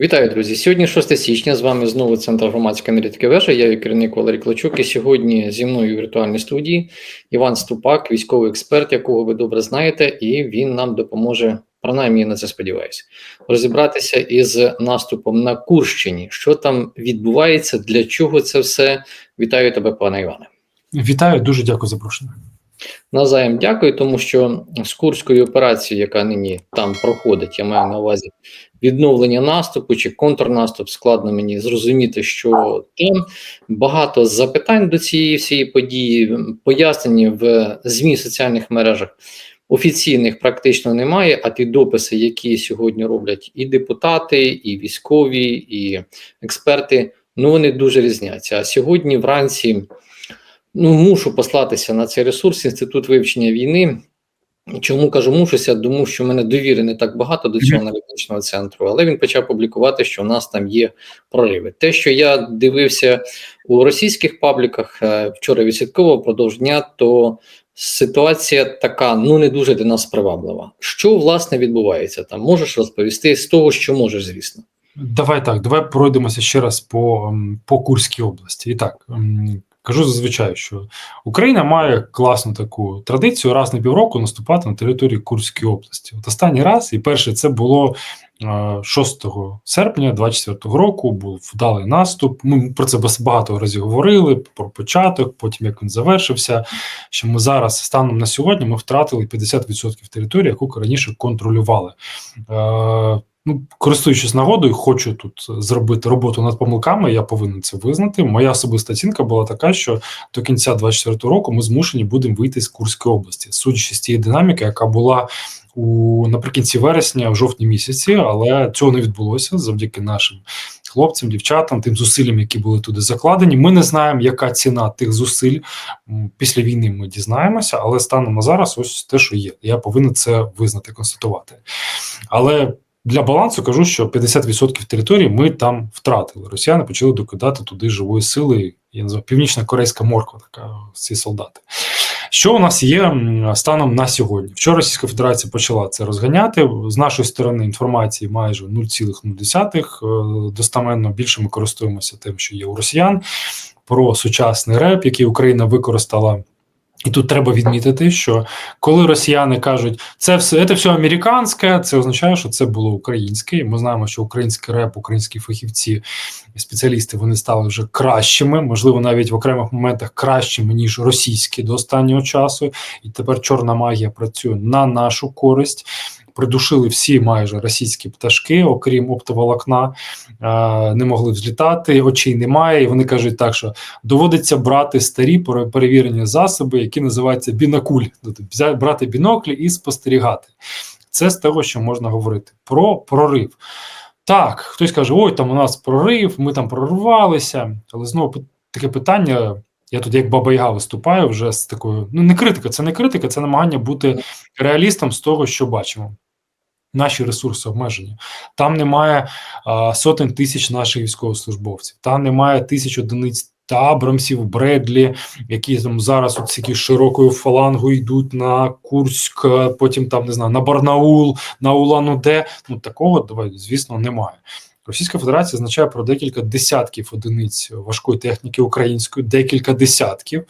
Вітаю, друзі! Сьогодні 6 січня. З вами знову центр громадської аналітики вежа. Я її керівник Валерій Клочук. І сьогодні зі мною у віртуальній студії Іван Ступак, військовий експерт, якого ви добре знаєте, і він нам допоможе, принаймні я на це сподіваюся, розібратися із наступом на Курщині. Що там відбувається, для чого це все? Вітаю тебе, пане Іване. Вітаю, дуже дякую за запрошення. Назаєм дякую, тому що з Курської операції, яка нині там проходить, я маю на увазі відновлення наступу чи контрнаступ, складно мені зрозуміти, що там багато запитань до цієї всієї події, пояснені в ЗМІ соціальних мережах. Офіційних практично немає, а ті дописи, які сьогодні роблять і депутати, і військові, і експерти, ну вони дуже різняться. А сьогодні вранці ну мушу послатися на цей ресурс інститут вивчення війни. Чому кажу мушуся? Тому що в мене довіри не так багато до цього аналітичного центру, але він почав публікувати, що у нас там є прориви. Те, що я дивився у російських пабліках е, вчора відслідковував продовж дня, то ситуація така ну не дуже для нас приваблива. Що власне відбувається там? Можеш розповісти з того, що можеш, звісно. Давай так, давай пройдемося ще раз по по Курській області. І так кажу зазвичай, що Україна має класну таку традицію раз на півроку наступати на території Курської області. От останній раз, і перше, це було 6 серпня 24 року. Був вдалий наступ. Ми про це багато разів говорили. Про початок, потім як він завершився. Що ми зараз станом на сьогодні ми втратили 50% території, яку раніше контролювали. Ну, користуючись нагодою, хочу тут зробити роботу над помилками. Я повинен це визнати. Моя особиста оцінка була така, що до кінця 24 року ми змушені будемо вийти з Курської області, судячи з тієї динаміки, яка була у наприкінці вересня, в жовтні місяці, але цього не відбулося завдяки нашим хлопцям, дівчатам, тим зусиллям, які були туди закладені. Ми не знаємо, яка ціна тих зусиль після війни. Ми дізнаємося, але станом на зараз, ось те, що є. Я повинен це визнати, констатувати. Але для балансу кажу, що 50% території ми там втратили. Росіяни почали докидати туди живої сили. Я називаю північна корейська морква, така ці солдати. Що у нас є станом на сьогодні? Вчора Російська Федерація почала це розганяти з нашої сторони. Інформації майже 0,0. Е, достаменно більше ми користуємося тим, що є у росіян про сучасний реп, який Україна використала. І тут треба відмітити, що коли росіяни кажуть, це все це все американське, це означає, що це було українське. І Ми знаємо, що український реп, українські фахівці спеціалісти вони стали вже кращими, можливо, навіть в окремих моментах кращими ніж російські до останнього часу. І тепер чорна магія працює на нашу користь придушили всі майже російські пташки, окрім оптоволокна, не могли взлітати, очей немає. І вони кажуть так, що доводиться брати старі перевірені засоби, які називаються бінокуль, тобто брати біноклі і спостерігати. Це з того, що можна говорити про прорив. Так, хтось каже, ой, там у нас прорив, ми там прорвалися, але знову таке питання. Я тут як баба Яга виступаю вже з такою. Ну, не критика, це не критика, це намагання бути реалістом з того, що бачимо. Наші ресурси обмежені. Там немає а, сотень тисяч наших військовослужбовців, там немає тисяч одиниць та Абрамсів, Бредлі, які там зараз от такі широкою фалангою йдуть на Курськ, потім там не знаю на Барнаул, на Улан-Удэ. Ну такого давай, звісно, немає. Російська Федерація означає про декілька десятків одиниць важкої техніки української, декілька десятків,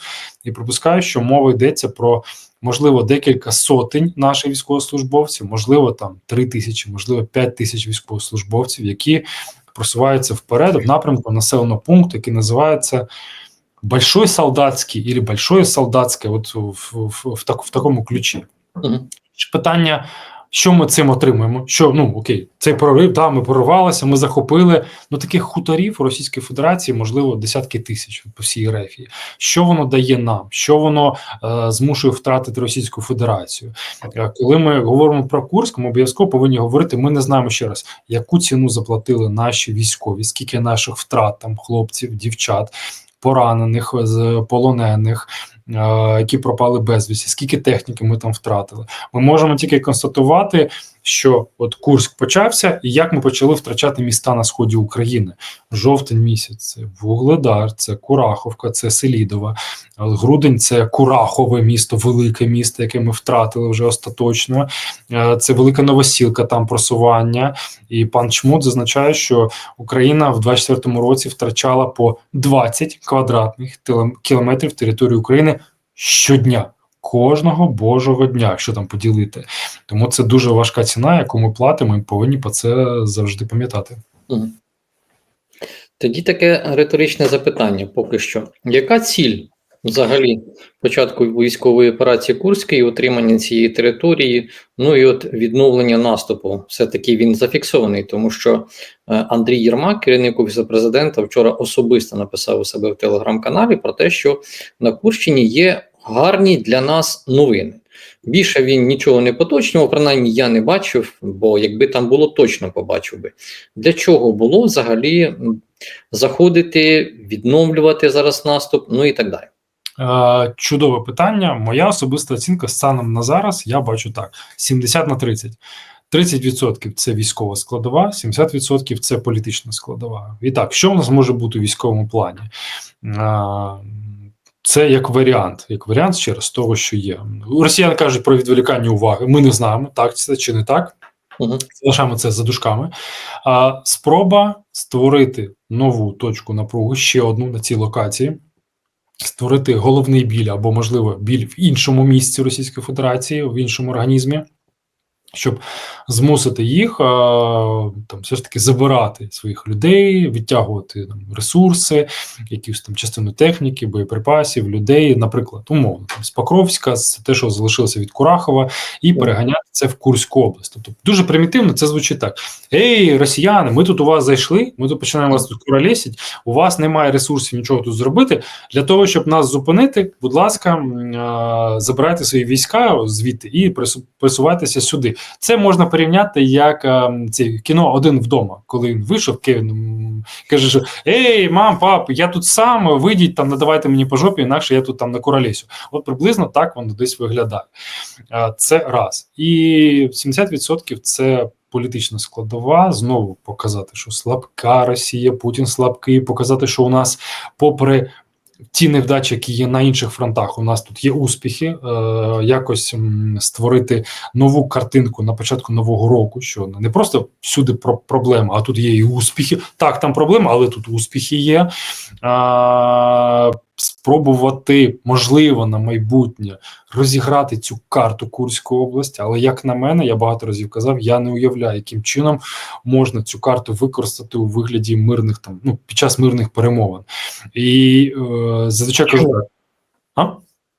і припускаю, що мова йдеться про можливо декілька сотень наших військовослужбовців, можливо, там три тисячі, можливо, п'ять тисяч військовослужбовців, які просуваються вперед в напрямку населеного пункту, який називається. Большой солдатський или большое солдатське, от в, в, в, так, в такому ключі. Питання що ми цим отримуємо? Що ну окей, цей прорив, да, ми прорвалися, ми захопили ну таких хуторів у Російській Федерації, можливо, десятки тисяч по всій рефії. Що воно дає нам? Що воно е, змушує втратити Російську Федерацію? Е, коли ми говоримо про Курськ, ми обов'язково повинні говорити. Ми не знаємо ще раз, яку ціну заплатили наші військові, скільки наших втрат там хлопців, дівчат, поранених, полонених. Які пропали безвісті, скільки техніки ми там втратили. Ми можемо тільки констатувати, що от Курськ почався, і як ми почали втрачати міста на сході України. Жовтень місяць це Вугледар, це Кураховка, це Селідова. Грудень це Курахове місто, велике місто, яке ми втратили вже остаточно. Е, Це велика новосілка, там просування. І пан Чмут зазначає, що Україна в 24-му році втрачала по 20 квадратних кілометрів території України щодня. Кожного божого дня, якщо там поділити. Тому це дуже важка ціна, яку ми платимо, і повинні про це завжди пам'ятати. Тоді таке риторичне запитання поки що. Яка ціль взагалі початку військової операції Курської, утримання цієї території, ну і от відновлення наступу? Все-таки він зафіксований, тому що е, Андрій Єрмак, керівник офісу президента, вчора особисто написав у себе в телеграм-каналі про те, що на Курщині є гарні для нас новини. Більше він нічого не поточнював, принаймні я не бачив, бо якби там було, точно побачив би. Для чого було взагалі заходити, відновлювати зараз наступ, ну і так далі. Е, Чудове питання. Моя особиста оцінка станом на зараз я бачу так: 70 на 30. 30% це військова складова, 70% це політична складова. І так, що в нас може бути у військовому плані? Це як варіант, як варіант ще раз того, що є. Росіяни кажуть про відволікання уваги. Ми не знаємо, так це чи не так. Угу. Залишаємо це за дужками. А, спроба створити нову точку напругу, ще одну на цій локації, створити головний біль або, можливо, біль в іншому місці Російської Федерації, в іншому організмі, щоб змусити їх а, там все ж таки забирати своїх людей, відтягувати там ресурси, якусь там частину техніки, боєприпасів, людей, наприклад, умовно там з Покровська, з те, що залишилося від Курахова, і переганяти це в Курську область. Тобто дуже примітивно це звучить так: Ей, росіяни, ми тут у вас зайшли, ми тут починаємо вас тут куралісять, у вас немає ресурсів нічого тут зробити. Для того, щоб нас зупинити, будь ласка, а, забирайте свої війська звідти і прису- присувайтеся сюди. Це можна порівняти як а, ці кіно один вдома, коли він вийшов, Кевін каже, що Ей, мам, пап, я тут сам, вийдіть там, не давайте мені по жопі, інакше я тут там на куралісю. От приблизно так воно десь виглядає. Це раз. І 70% це політична складова. Знову показати, що слабка Росія, Путін слабкий, показати, що у нас, попри ті невдачі, які є на інших фронтах, у нас тут є успіхи. Е, якось створити нову картинку на початку нового року, що не просто всюди про проблема, а тут є і успіхи. Так, там проблема, але тут успіхи є. А, спробувати, можливо, на майбутнє розіграти цю карту Курської області, але як на мене, я багато разів казав, я не уявляю, яким чином можна цю карту використати у вигляді мирних там, ну під час мирних перемовин. І е, зазвичай кажу, а?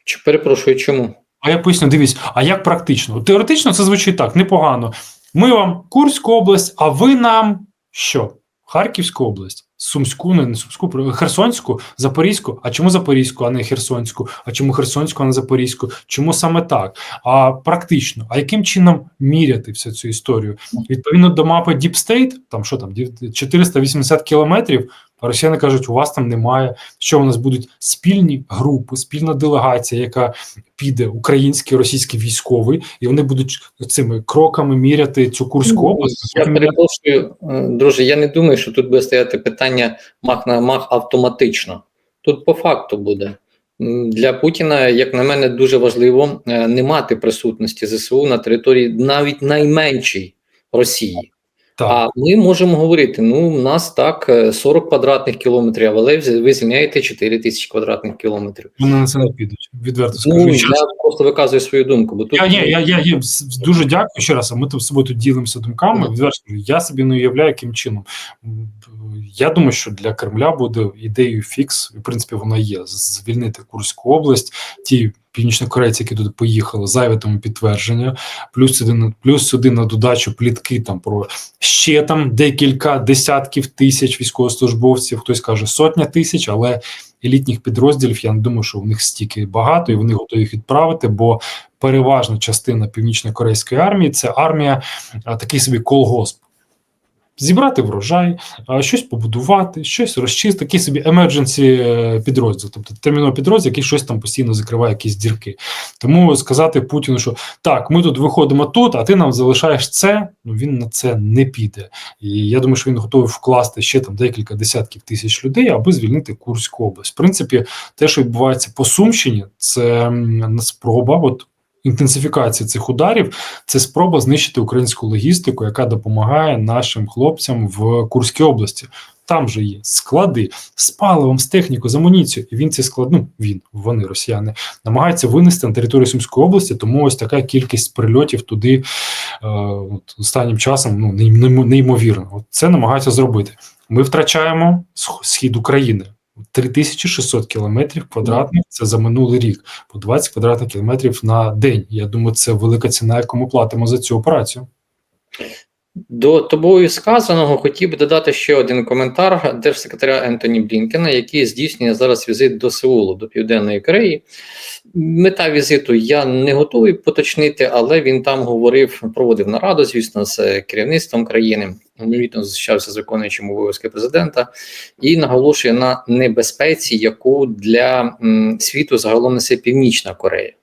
Чи перепрошую, чому? А я поясню, дивись, а як практично? Теоретично це звучить так, непогано. Ми вам Курську область, а ви нам що? Харківську область, Сумську, не, Сумську, Херсонську, Запорізьку. А чому Запорізьку, а не Херсонську? А чому Херсонську, а не Запорізьку? Чому саме так? А практично, а яким чином міряти всю цю історію? Відповідно до мапи Deep State, там що там, 480 кілометрів. А росіяни кажуть, у вас там немає. Що у нас будуть спільні групи, спільна делегація, яка піде український, російський військовий, і вони будуть цими кроками міряти цю Курську область. Я перепрошую, е, друже. Я не думаю, що тут буде стояти питання мах на мах автоматично. Тут по факту буде. Для Путіна, як на мене, дуже важливо е, не мати присутності ЗСУ на території навіть найменшій Росії. Так. А ми можемо говорити: ну, у нас так е, 40 квадратних кілометрів, але ви звільняєте 4 тисячі квадратних кілометрів. Вони на це не підуть. Відверто Ну, скажу. я просто виказую свою думку, бо тут Я, я, я, я, я дуже дякую ще раз. А ми тут з собою тут ділимося думками. Мгм. Відверто скажу, я собі не уявляю, яким чином. Я думаю, що для Кремля буде ідеєю фікс, і в принципі вона є звільнити Курську область. Ті північнокорейці, які туди поїхали, зайве тому підтвердження. Плюс сюди плюс сюди на додачу плітки там про ще там декілька десятків тисяч військовослужбовців. Хтось каже сотня тисяч, але елітних підрозділів я не думаю, що в них стільки багато, і вони готові їх відправити, бо переважна частина північно-корейської армії це армія, такий собі колгосп. Зібрати врожай, щось побудувати, щось розчистити, такий собі emergency е, підрозділ, тобто терміновий підрозділ, який щось там постійно закриває якісь дірки. Тому сказати Путіну, що так, ми тут виходимо тут, а ти нам залишаєш це. Ну він на це не піде. І я думаю, що він готовий вкласти ще там декілька десятків тисяч людей, аби звільнити Курську область. В принципі, те, що відбувається по Сумщині, це спроба. От інтенсифікації цих ударів це спроба знищити українську логістику, яка допомагає нашим хлопцям в Курській області. Там же є склади з паливом, з технікою, з амуніцією. І він ці склад, ну він, вони, росіяни, намагаються винести на територію Сумської області, тому ось така кількість прильотів туди е, от, останнім часом ну, неймовірно. От це намагаються зробити. Ми втрачаємо схід України. 3600 кілометрів квадратних це за минулий рік, по 20 квадратних кілометрів на день. Я думаю, це велика ціна, яку ми платимо за цю операцію. До тобою сказаного хотів би додати ще один коментар держсекретаря Ентоні Блінкена, який здійснює зараз візит до Сеулу, до Південної Кореї. Мета візиту я не готовий поточнити, але він там говорив, проводив нараду, звісно, з керівництвом країни. Відповідно, зустрічався з виконуючим обов'язки президента і наголошує на небезпеці, яку для світу загалом несе Північна Корея.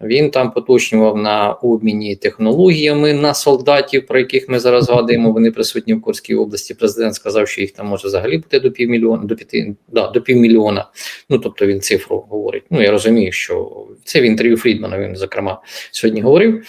Він там поточнював на обміні технологіями на солдатів, про яких ми зараз згадуємо. Вони присутні в Курській області. Президент сказав, що їх там може взагалі бути до півмільйона, до п'яти да, до півмільйона. Ну тобто він цифру говорить. Ну я розумію, що це в інтерв'ю Фрідмана. Він зокрема сьогодні говорив.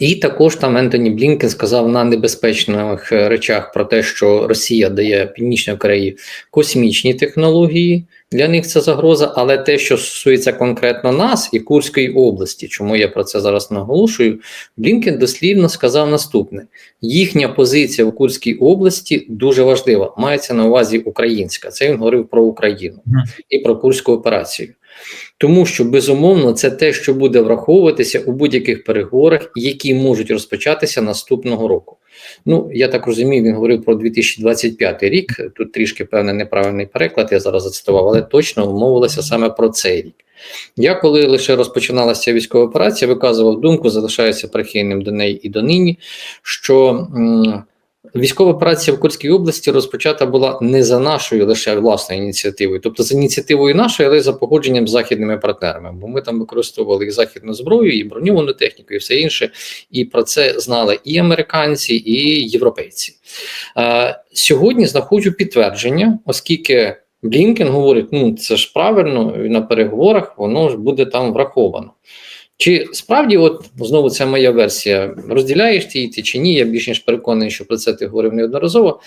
І також там Ентоні Блінкен сказав на небезпечних е, речах про те, що Росія дає Північній Кореї космічні технології. Для них це загроза, але те, що стосується конкретно нас і Курської області, чому я про це зараз наголошую, Блінкен дослівно сказав наступне: їхня позиція в Курській області дуже важлива. Мається на увазі українська. Це він говорив про Україну і про Курську операцію. Тому що безумовно це те, що буде враховуватися у будь-яких переговорах, які можуть розпочатися наступного року. Ну я так розумію, він говорив про 2025 рік. Тут трішки певний неправильний переклад, я зараз зацитував, але точно мовилося саме про цей рік. Я, коли лише розпочиналася військова операція, виказував думку, залишаюся прихильним до неї і донині, що м, військова операція в Курській області розпочата була не за нашою лише власною ініціативою, тобто за ініціативою нашої, але за погодженням з західними партнерами. Бо ми там використовували і західну зброю, і броньовану техніку, і все інше. І про це знали і американці, і європейці. Е, сьогодні знаходжу підтвердження, оскільки Блінкен говорить: ну це ж правильно, на переговорах воно ж буде там враховано. Чи справді, от знову це моя версія, розділяєш ти ти чи ні? Я більш ніж переконаний, що про це ти говорив неодноразово.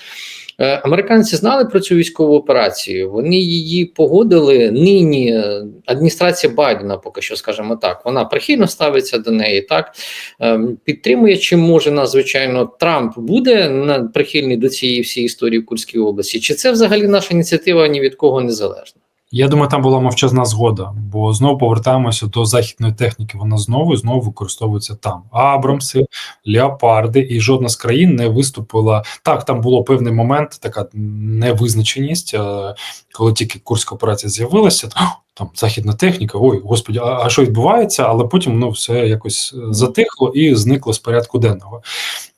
Е, Американці знали про цю військову операцію. Вони її погодили. Нині е, адміністрація Байдена, поки що скажімо так, вона прихильно ставиться до неї. Так Ем, підтримує чим може нас, звичайно, Трамп буде прихильний до цієї всієї історії в Курській області. Чи це взагалі наша ініціатива ні від кого не залежна? Я думаю, там була мовчазна згода, бо знову повертаємося до західної техніки. Вона знову і знову використовується там. Абрамси, леопарди, і жодна з країн не виступила. Так, там було певний момент, така невизначеність, е, коли тільки Курська операція з'явилася. Там західна техніка, ой, господі, а, а що відбувається? Але потім ну, все якось затихло і зникло з порядку денного.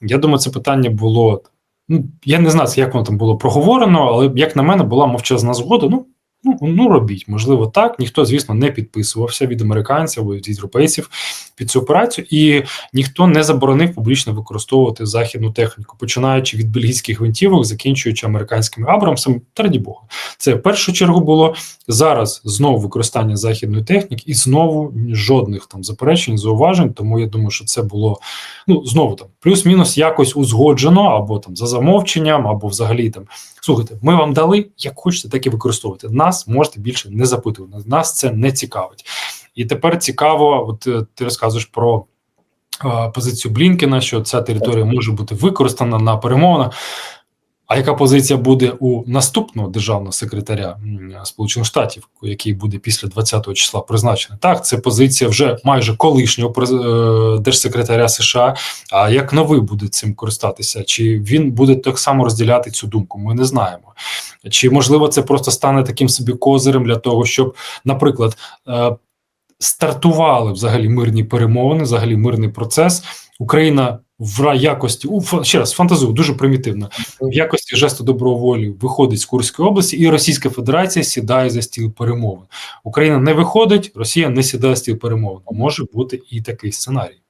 Я думаю, це питання було. Ну, я не знаю, як воно там було проговорено, але як на мене, була мовчазна згода. Ну, Ну, ну робіть, можливо, так. Ніхто, звісно, не підписувався від американців або від європейців під цю операцію, і ніхто не заборонив публічно використовувати західну техніку, починаючи від бельгійських гвинтівок, закінчуючи американськими Абрамсами. Та Бога, це в першу чергу було зараз знову використання західної техніки, і знову жодних там заперечень, зауважень. Тому я думаю, що це було ну знову там плюс-мінус якось узгоджено, або там за замовченням, або взагалі там слухайте, ми вам дали, як хочете, так і використовувати. Нас можете більше не запитувати. Нас це не цікавить. І тепер цікаво, от е, ти розказуєш про е, позицію Блінкена, що ця територія може бути використана на перемовинах. А яка позиція буде у наступного державного секретаря Сполучених Штатів, який буде після 20-го числа призначений? Так, це позиція вже майже колишнього е, держсекретаря США. А як новий буде цим користатися? Чи він буде так само розділяти цю думку? Ми не знаємо. Чи можливо це просто стане таким собі козирем для того, щоб, наприклад, стартували взагалі мирні перемовини, взагалі мирний процес. Україна в якості у ще раз фантазую, дуже примітивно. В якості жесту доброволі виходить з Курської області, і Російська Федерація сідає за стіл перемовин. Україна не виходить, Росія не сідає за стіл перемовин. Може бути і такий сценарій.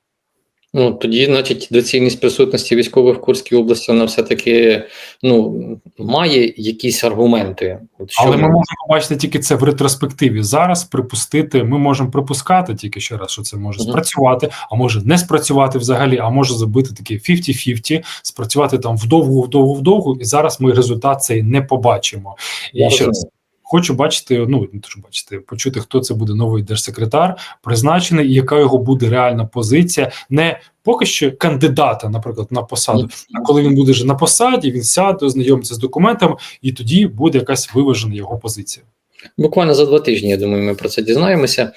Ну тоді, значить, доцільність присутності військових в Курській області вона все-таки ну має якісь аргументи. Що Але ми можемо побачити тільки це в ретроспективі. Зараз припустити, ми можемо припускати тільки ще раз, що це може Мгм. спрацювати, а може не спрацювати взагалі, а може забити таке 50-50, спрацювати там вдовгу, вдовгу, вдовгу, і зараз ми результат цей не побачимо. Я І ще раз. Хочу бачити, ну не хочу бачити, почути, хто це буде новий держсекретар, призначений, і яка його буде реальна позиція, не поки що кандидата, наприклад, на посаду. А коли він буде вже на посаді, він сяде, ознайомиться з документами, і тоді буде якась виважена його позиція. Буквально за два тижні, я думаю, ми про це дізнаємося.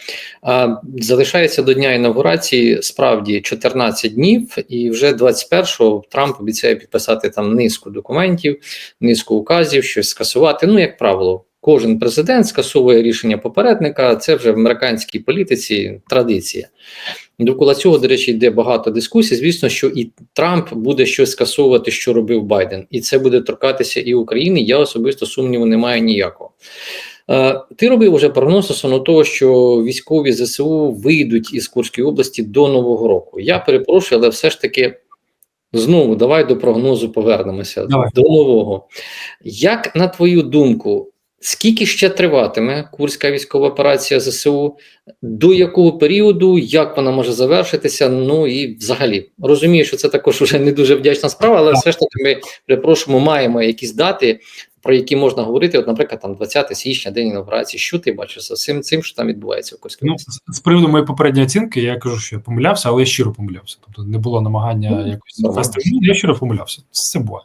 Залишається до дня інаугурації справді 14 днів, і вже 21-го Трамп обіцяє підписати там низку документів, низку указів, щось скасувати. Ну, як правило, кожен президент скасовує рішення попередника. Це вже в американській політиці традиція. Довкола цього, до речі, йде багато дискусій. Звісно, що і Трамп буде щось скасовувати, що робив Байден, і це буде торкатися і України. Я особисто сумніву не маю ніякого. Е, Ти робив уже прогноз стосовно того, що військові ЗСУ вийдуть із Курської області до Нового року. Я перепрошую, але все ж таки знову давай до прогнозу повернемося Давай. до нового. Як на твою думку, скільки ще триватиме Курська військова операція ЗСУ? До якого періоду, як вона може завершитися? Ну і взагалі розумію, що це також вже не дуже вдячна справа, але все ж таки ми перепрошуємо, маємо якісь дати, про які можна говорити. От, наприклад, там 20 січня, день інаугурації. Що ти бачиш за цим цим, що там відбувається в Ну, з- приводу моєї попередньої оцінки, я кажу, що я помилявся, але я щиро помилявся. Тобто не було намагання Ну, якось вести. Я щиро помилявся. Це буває.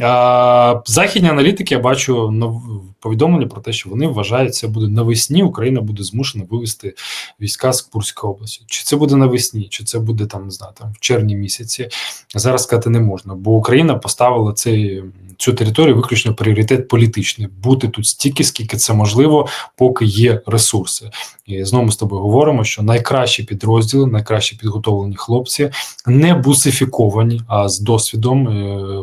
А, західні аналітики я бачу нов... повідомлення про те, що вони вважають, це буде навесні. Україна буде змушена вивести війська з Курської області. Чи це буде навесні, чи це буде там, не знаю, там в червні місяці. Зараз сказати не можна, бо Україна поставила цей, цю територію виключно пріоритет політичний. Бути тут стільки, скільки це можливо, поки є ресурси. І знову ми з тобою говоримо, що найкращі підрозділи, найкращі підготовлені хлопці не бусифіковані, а з досвідом е,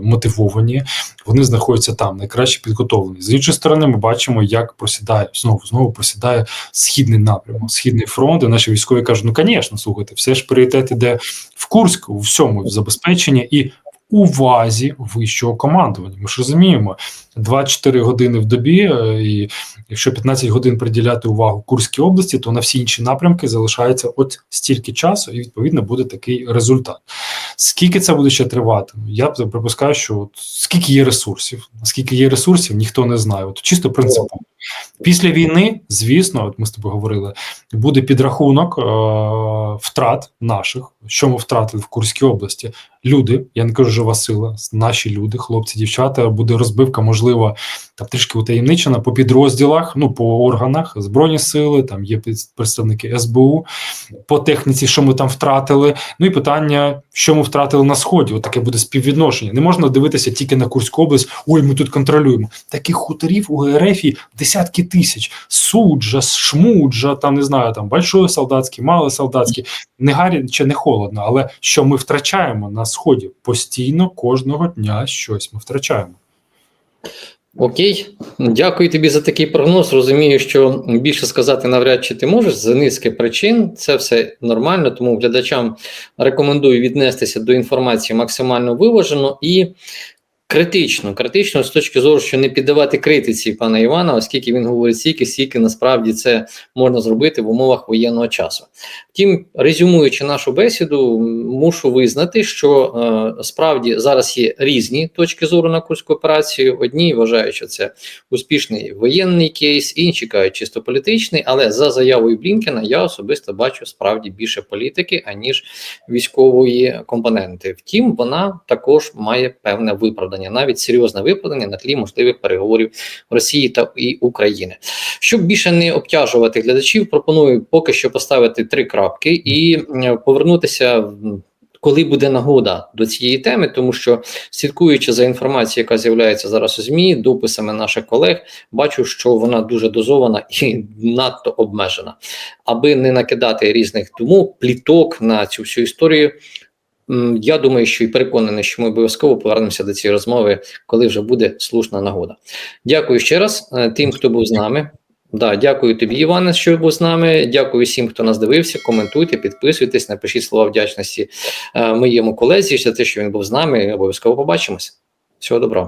мотивовані. Вони знаходяться там, найкраще підготовлені. З іншої сторони, ми бачимо, як просідає знову знову просідає східний напрямок, східний фронт. І наші військові кажуть: ну, звісно, слухайте, все ж пріоритет іде в Курськ, у всьому в забезпеченні і увазі вищого командування. Ми ж розуміємо, 24 години в добі, е, і якщо 15 годин приділяти увагу Курській області, то на всі інші напрямки залишається от стільки часу, і відповідно буде такий результат. Скільки це буде ще тривати? Я б припускаю, що от скільки є ресурсів, скільки є ресурсів, ніхто не знає. От чисто принципово. Після війни, звісно, от ми з тобою говорили, буде підрахунок е- втрат наших, що ми втратили в Курській області. Люди, я не кажу жива сила, наші люди, хлопці, дівчата, буде розбивка, можливо, там трішки утаємничена по підрозділах, ну по органах, збройні сили, там є представники СБУ, по техніці, що ми там втратили. Ну і питання, що ми втратили на сході. От таке буде співвідношення. Не можна дивитися тільки на Курську область. Ой, ми тут контролюємо. Таких хуторів у ГРФ десятки тисяч. Суджа, Шмуджа, там не знаю, там большой солдатський, малий солдатський. Не гаряче, не холодно, але що ми втрачаємо на сході постійно кожного дня щось ми втрачаємо. Окей, дякую тобі за такий прогноз. Розумію, що більше сказати навряд чи ти можеш за низки причин. Це все нормально, тому глядачам рекомендую віднестися до інформації максимально виважено і критично. Критично з точки зору, що не піддавати критиці пана Івана, оскільки він говорить стільки, скільки насправді це можна зробити в умовах воєнного часу. Втім, резюмуючи нашу бесіду, мушу визнати, що е, справді зараз є різні точки зору на курську операцію. Одні вважають, що це успішний воєнний кейс, інші кажуть чисто політичний. Але за заявою Блінкена я особисто бачу справді більше політики аніж військової компоненти. Втім, вона також має певне виправдання, навіть серйозне виправдання на тлі можливих переговорів Росії та і України. Щоб більше не обтяжувати глядачів, пропоную поки що поставити три крапки і повернутися коли буде нагода до цієї теми, тому що слідкуючи за інформацією, яка з'являється зараз у ЗМІ, дописами наших колег, бачу, що вона дуже дозована і надто обмежена, аби не накидати різних думок, пліток на цю всю історію. Я думаю, що і переконаний, що ми обов'язково повернемося до цієї розмови, коли вже буде слушна нагода. Дякую ще раз е, тим, хто був з нами. Да, дякую тобі, Іване, що був з нами. Дякую всім, хто нас дивився. Коментуйте, підписуйтесь, напишіть слова вдячності е, моєму колезі за те, що він був з нами. Обов'язково побачимось. Всього доброго.